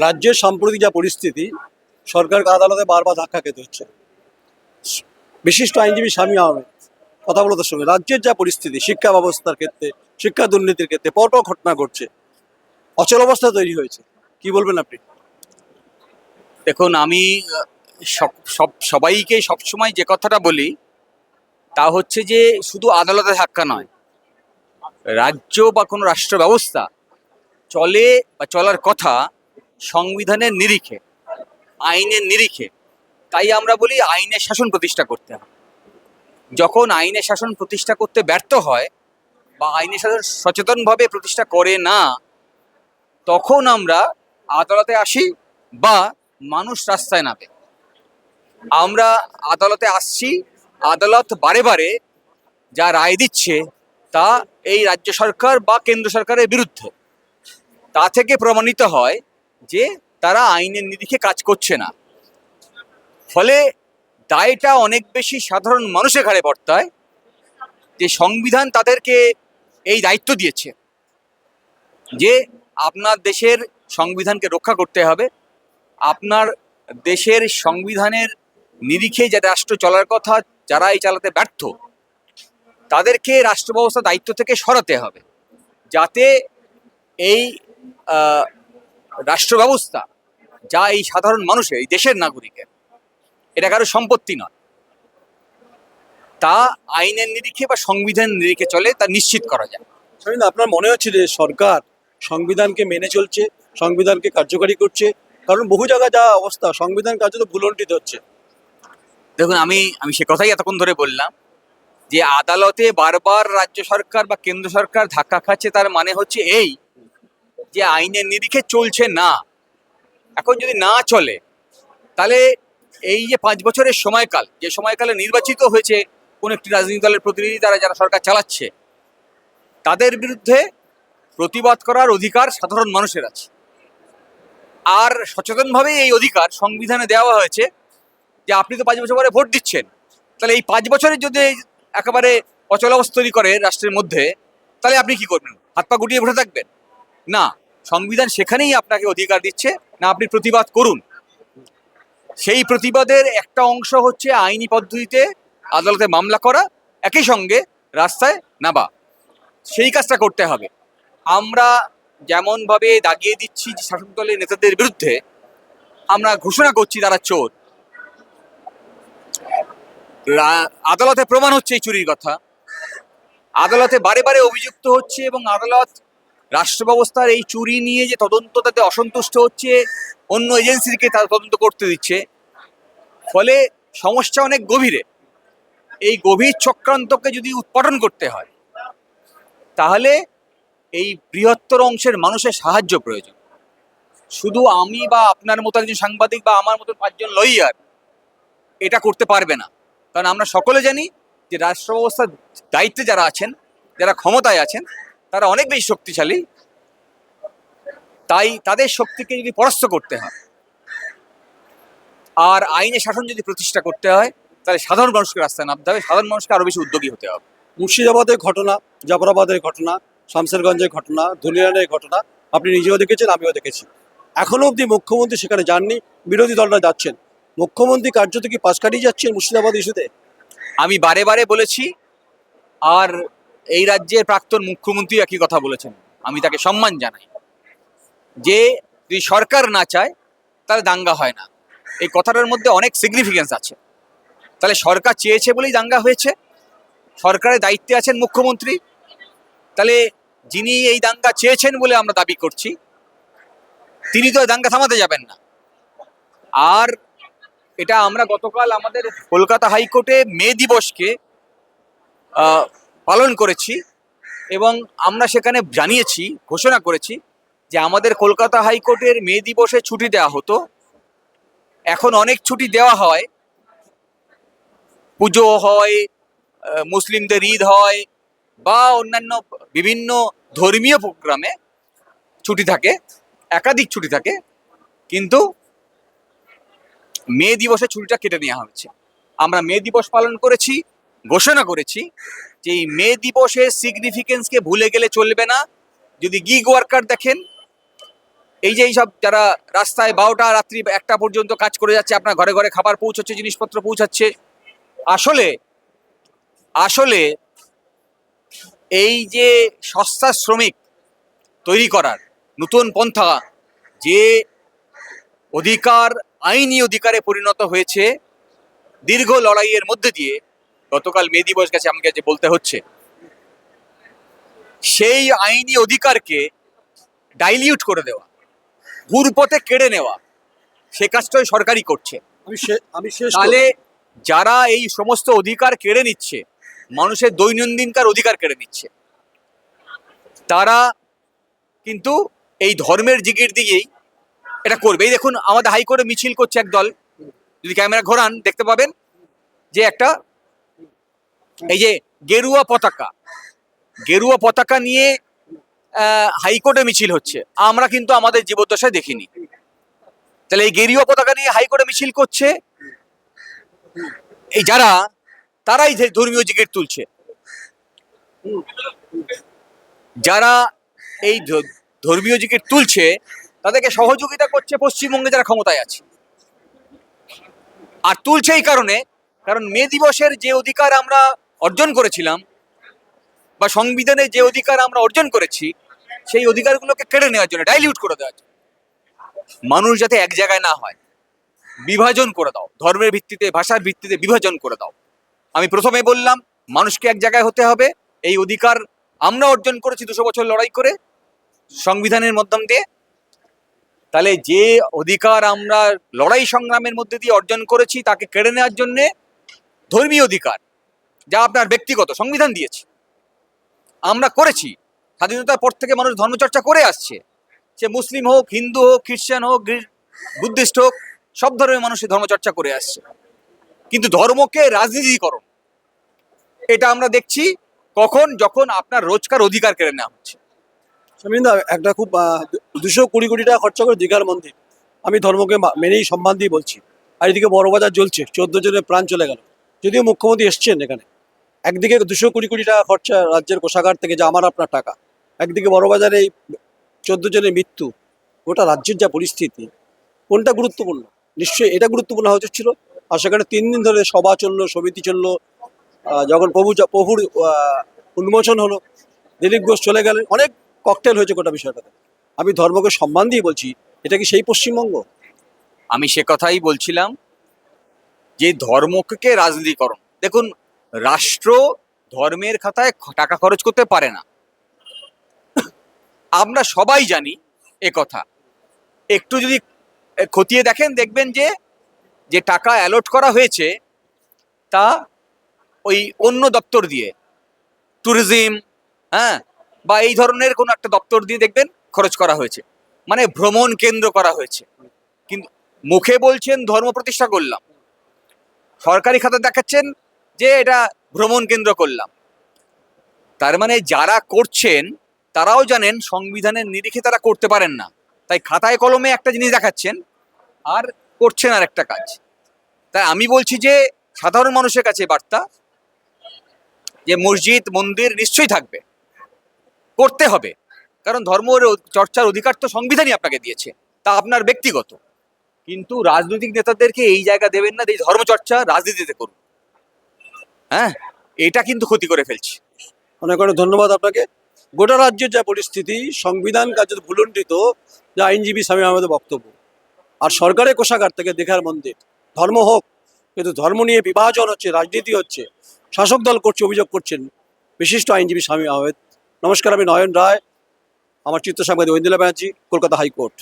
রাজ্যের সাম্প্রতিক যা পরিস্থিতি, সরকারকে আদালতে বারবার ধাক্কা খেতে হচ্ছে। বিশিষ্ট আইনজীবী স্বামী আহমেদ, কথা বলো সঙ্গে রাজ্যের যা পরিস্থিতি, শিক্ষা ব্যবস্থার ক্ষেত্রে, শিক্ষা দুর্নীতির ক্ষেত্রে পরপর ঘটনা ঘটছে। অচল অবস্থা তৈরি হয়েছে। কি বলবেন আপনি? দেখুন, আমি সব, সবাইকে সবসময় যে কথাটা বলি, তা হচ্ছে যে শুধু আদালতে ধাক্কা নয়। রাজ্য বা কোনো রাষ্ট্র ব্যবস্থা, চলে বা চলার কথা সংবিধানের নিরিখে, আইনের নিরিখে। তাই আমরা বলি আইনের শাসন প্রতিষ্ঠা করতে হবে। যখন আইনের শাসন প্রতিষ্ঠা করতে ব্যর্থ হয় বা আইনের শাসন সচেতনভাবে প্রতিষ্ঠা করে না, তখন আমরা আদালতে আসি বা মানুষ রাস্তায় নামে। আমরা আদালতে আসছি, আদালত বারে বারে যা রায় দিচ্ছে তা এই রাজ্য সরকার বা কেন্দ্র সরকারের বিরুদ্ধে। তা থেকে প্রমাণিত হয় যে তারা আইনের নিরিখে কাজ করছে না। ফলে দায়টা অনেক বেশি সাধারণ মানুষের ঘাড়ে বর্তায় যে সংবিধান তাদেরকে এই দায়িত্ব দিয়েছে যে আপনার দেশের সংবিধানকে রক্ষা করতে হবে, আপনার দেশের সংবিধানের নিরিখে যে রাষ্ট্র চলার কথা, যারা এই চালাতে ব্যর্থ, তাদেরকে রাষ্ট্র ব্যবস্থা দায়িত্ব থেকে সরাতে হবে। যাতে এই রাষ্ট্র ব্যবস্থা যা এই সাধারণ মানুষের এই দেশের নাগরিকের এটা কারও সম্পত্তি নয়। তা আইনের নিরিখে বা সংবিধান নিরিখে চলে তা নিশ্চিত করা যায়। আপনার মনে হচ্ছে যে সরকার সংবিধানকে মেনে চলছে সংবিধানকে কার্যকারী করছে? কারণ বহু জায়গায় যা অবস্থা সংবিধান কার্যত ভুলণ্ঠিত হচ্ছে। দেখুন আমি আমি সে কথাই এতক্ষণ ধরে বললাম যে আদালতে বারবার রাজ্য সরকার বা কেন্দ্র সরকার ধাক্কা খাচ্ছে তার মানে হচ্ছে এই যে আইনের নিরিখে চলছে না, এখন যদি না চলে, তাহলে এই যে পাঁচ বছরের সময়কাল, যে সময়কালে নির্বাচিত হয়েছে কোন একটি রাজনৈতিক দলের প্রতিনিধি তারা যারা সরকার চালাচ্ছে, তাদের বিরুদ্ধে প্রতিবাদ করার অধিকার সাধারণ মানুষের আছে। আর সচেতনভাবেই এই অধিকার সংবিধানে দেওয়া হয়েছে যে আপনি তো পাঁচ বছর পরে ভোট দিচ্ছেন, তাহলে এই পাঁচ বছরের যদি একেবারে অচলাবস্থা তৈরি করে রাষ্ট্রের মধ্যে, তাহলে আপনি কি করবেন? হাত পা গুটিয়ে বসে থাকবেন? না, সংবিধান সেখানেই আপনাকে অধিকার দিচ্ছে। না, আপনি প্রতিবাদ করুন। সেই প্রতিবাদের একটা অংশ হচ্ছে আইনি পদ্ধতিতে আদালতে মামলা করা, একই সঙ্গে রাস্তায় নাবা সেই কাজটা করতে হবে। আমরা যেমনভাবে দাগিয়ে দিচ্ছি শাসক দলের নেতাদের বিরুদ্ধে, আমরা ঘোষণা করছি তারা চোর। আদালতে প্রমাণ হচ্ছে এই চুরির কথা। আদালতে বারে বারে অভিযুক্ত হচ্ছে এবং আদালত রাষ্ট্র ব্যবস্থার এই চুরি নিয়ে যে তদন্ত তাতে অসন্তুষ্ট হচ্ছে, অন্য এজেন্সিকে তারা তদন্ত করতে দিচ্ছে। ফলে সমস্যা অনেক গভীরে। এই গভীর চক্রান্তকে যদি উৎপাদন করতে হয়, তাহলে এই বৃহত্তর অংশের মানুষের সাহায্য প্রয়োজন। শুধু আমি বা আপনার মতো একজন সাংবাদিক বা আমার মতো পাঁচজন লইয়ার এটা করতে পারবে না। কারণ আমরা সকলে জানি যে রাষ্ট্র ব্যবস্থার দায়িত্বে যারা আছেন, যারা ক্ষমতায় আছেন তারা অনেক বেশি শক্তিশালী। তাই তাদের শক্তিকে যদি পরাস্ত করতে হয় আর আইনে শাসন যদি প্রতিষ্ঠা করতে হয় তাহলে সাধারণ মানুষকে রাস্তায় নামতে হবে। সাধারণ মানুষকে আরও বেশি উদ্যোগী হতে হবে। মুর্শিদাবাদের ঘটনা জাফরাবাদের ঘটনা শামসেরগঞ্জের ঘটনা ধুলিয়ানের ঘটনা আপনি নিজেও দেখেছেন আমিও দেখেছি। এখনও অবধি মুখ্যমন্ত্রী সেখানে যাননি বিরোধী দলরা যাচ্ছেন। মুখ্যমন্ত্রী কার্যত কি পাশ কাটিয়ে যাচ্ছেন মুর্শিদাবাদ ইস্যুতে? আমি বারে বারে বলেছি আর এই রাজ্যের প্রাক্তন মুখ্যমন্ত্রী একই কথা বলেছেন। আমি তাকে সম্মান জানাই। যে যদি সরকার না চায়, তাহলে দাঙ্গা হয় না। এই কথাটার মধ্যে অনেক সিগনিফিকেন্স আছে। তাহলে সরকার চেয়েছে বলেই দাঙ্গা হয়েছে। সরকারের দায়িত্বে আছেন মুখ্যমন্ত্রী। তাহলে যিনি এই দাঙ্গা চেয়েছেন বলে আমরা দাবি করছি, তিনি তো দাঙ্গা থামাতে যাবেন না। আর এটা আমরা গতকাল আমাদের কলকাতা হাইকোর্টে মে দিবসকে পালন করেছি এবং আমরা সেখানে জানিয়েছি, ঘোষণা করেছি যে আমাদের কলকাতা হাইকোর্টের মে দিবসে ছুটি দেওয়া হতো। এখন অনেক ছুটি দেওয়া হয়। পুজো হয় মুসলিমদের ঈদ হয় বা অন্যান্য বিভিন্ন ধর্মীয় প্রোগ্রামে ছুটি থাকে, একাধিক ছুটি থাকে। কিন্তু মে দিবসে ছুটিটা কেটে নেওয়া হয়েছে। আমরা মে দিবস পালন করেছি। ঘোষণা করেছি যে এই মে দিবসের সিগনিফিকেন্সকে ভুলে গেলে চলবে না। যদি গিগ ওয়ার্কার দেখেন, এই যে এইসব যারা রাস্তায় বারোটা রাত্রি একটা পর্যন্ত কাজ করে যাচ্ছে, আপনার ঘরে ঘরে খাবার পৌঁছাচ্ছে, জিনিসপত্র পৌঁছাচ্ছে, আসলে আসলে এই যে সস্তা শ্রমিক তৈরি করার নতুন পন্থা যে অধিকার, আইনি অধিকারে পরিণত হয়েছে, দীর্ঘ লড়াইয়ের মধ্যে দিয়ে গতকাল মে দিবস গেছে আমাকে যে বলতে হচ্ছে। সেই আইনি অধিকারকে ডাইলিউট করে দেওয়া ঘুরপথে কেড়ে নেওয়া সে কাজটাই সরকারই করছে। আমি তাহলে যারা এই সমস্ত অধিকার কেড়ে নিচ্ছে মানুষের দৈনন্দিনকার অধিকার কেড়ে নিচ্ছে তারা কিন্তু এই ধর্মের জিগির দিকেই এটা করবে। এই দেখুন আমাদের হাইকোর্টে মিছিল করছে এক দল যদি ক্যামেরা ঘোরান দেখতে পাবেন যে একটা এই যে গেরুয়া পতাকা। গেরুয়া পতাকা নিয়ে হাইকোর্টে মিছিল হচ্ছে। আমরা কিন্তু আমাদের জীবদ্দশায় দেখিনি। তাহলে এই গেরুয়া পতাকা নিয়ে হাইকোর্টে মিছিল করছে? এই যারা, তারাই ধর্মীয় জিগির তুলছে। যারা এই ধর্মীয় জিগির তুলছে, তাদেরকে সহযোগিতা করছে পশ্চিমবঙ্গে যারা ক্ষমতায় আছে। আর তুলছে এই কারণে, কারণ মে দিবসের যে অধিকার আমরা অর্জন করেছিলাম বা সংবিধানে যে অধিকার আমরা অর্জন করেছি, সেই অধিকারগুলোকে কেড়ে নেওয়ার জন্য ডাইলিউট করে দেওয়ার জন্য। মানুষ যাতে এক জায়গায় না হয়, বিভাজন করে দাও, ধর্মের ভিত্তিতে, ভাষার ভিত্তিতে বিভাজন করে দাও। আমি প্রথমে বললাম, মানুষকে এক জায়গায় হতে হবে, এই অধিকার আমরা অর্জন করেছি দুশো বছর লড়াই করে, সংবিধানের মাধ্যম দিয়ে। তাহলে যে অধিকার আমরা লড়াই সংগ্রামের মধ্যে দিয়ে অর্জন করেছি, তাকে কেড়ে নেওয়ার জন্যে ধর্মীয় অধিকার যা আপনার ব্যক্তিগত, সংবিধান দিয়েছে। আমরা করেছি। স্বাধীনতার পর থেকে মানুষ ধর্মচর্চা করে আসছে। সে মুসলিম হোক, হিন্দু হোক, খ্রিস্টান হোক বুদ্ধিস্ট হোক, সব ধর্মের মানুষের ধর্মচর্চা করে আসছে। কিন্তু ধর্মকে রাজনীতিকরণ, এটা আমরা দেখছি কখন, যখন আপনার রোজকার অধিকার কেড়ে নেওয়া হচ্ছে। একটা খুব দুশো কুড়ি কোটি টাকা খরচা করে দীঘার মন্দির। আমি ধর্মকে মেনেই সম্মান দিয়ে বলছি। আর এদিকে বড়বাজার জ্বলছে, চোদ্দ জনের প্রাণ চলে গেল। যদিও মুখ্যমন্ত্রী এসছেন এখানে। একদিকে দুশো কুড়ি কোটি টাকা খরচা রাজ্যের কোষাগার থেকে যে আমার আপনার টাকা, একদিকে বড়বাজারে এই চোদ্দ জনের মৃত্যু, গোটা রাজ্যের যা পরিস্থিতি, কোনটা গুরুত্বপূর্ণ? নিশ্চয়ই এটা গুরুত্বপূর্ণ হওয়া ছিল। আর সেখানে তিন দিন ধরে সভা চলল, সমিতি চলল যখন প্রভু প্রভুর উন্মোচন হলো, দিলীপ ঘোষ চলে গেলেন, অনেক ককটেল হয়েছে গোটা বিষয়টাতে। আমি ধর্মকে সম্মান দিয়ে বলছি, এটা কি সেই পশ্চিমবঙ্গ? আমি সে কথাই বলছিলাম যে ধর্মকে রাজনীতিকরণ দেখুন রাষ্ট্র ধর্মের খাতায় টাকা খরচ করতে পারে না। আমরা সবাই জানি এ কথা। একটু যদি খতিয়ে দেখেন, দেখবেন যে যে টাকা অ্যালট করা হয়েছে, তা ওই অন্য দপ্তর দিয়ে ট্যুরিজম হ্যাঁ বা এই ধরনের কোনো একটা দপ্তর দিয়ে দেখবেন খরচ করা হয়েছে। মানে ভ্রমণ কেন্দ্র করা হয়েছে। কিন্তু মুখে বলছেন ধর্ম প্রতিষ্ঠা করলাম। সরকারি খাতা দেখাচ্ছেন যে এটা ভ্রমণ কেন্দ্র করলাম। তার মানে যারা করছেন, তারাও জানেন সংবিধানের নিরিখে তারা করতে পারেন না। তাই খাতায় কলমে একটা জিনিস দেখাচ্ছেন, আর করছেন আর একটা কাজ। তাই আমি বলছি যে, সাধারণ মানুষের কাছে বার্তা, যে মসজিদ, মন্দির নিশ্চয়ই থাকবে। করতে হবে। কারণ ধর্মের অ- চর্চার অধিকার তো সংবিধানই আপনাকে দিয়েছে। তা আপনার ব্যক্তিগত। কিন্তু রাজনৈতিক নেতাদেরকে এই জায়গা দেবেন না যে এই ধর্মচর্চা রাজনীতিতে করুন। হ্যাঁ? এটা কিন্তু ক্ষতি করে ফেলছে। অনেক অনেক ধন্যবাদ আপনাকে। গোটা রাজ্যের যা পরিস্থিতি, সংবিধান কার্যত ভুলুণ্ঠিত যা আইনজীবী স্বামী আমাদের বক্তব্য। আর সরকারের কোষাগার থেকে দেখার মন্দির। ধর্ম হোক, কিন্তু ধর্ম নিয়ে বিভাজন হচ্ছে, রাজনীতি হচ্ছে, শাসক দল করছে, অভিযোগ করছেন বিশিষ্ট আইনজীবী স্বামী আহমেদ। নমস্কার, আমি নয়ন রায়। আমার চিত্র সাংবাদিক ঐন্দিলা ব্যানার্জি, কলকাতা হাইকোর্ট।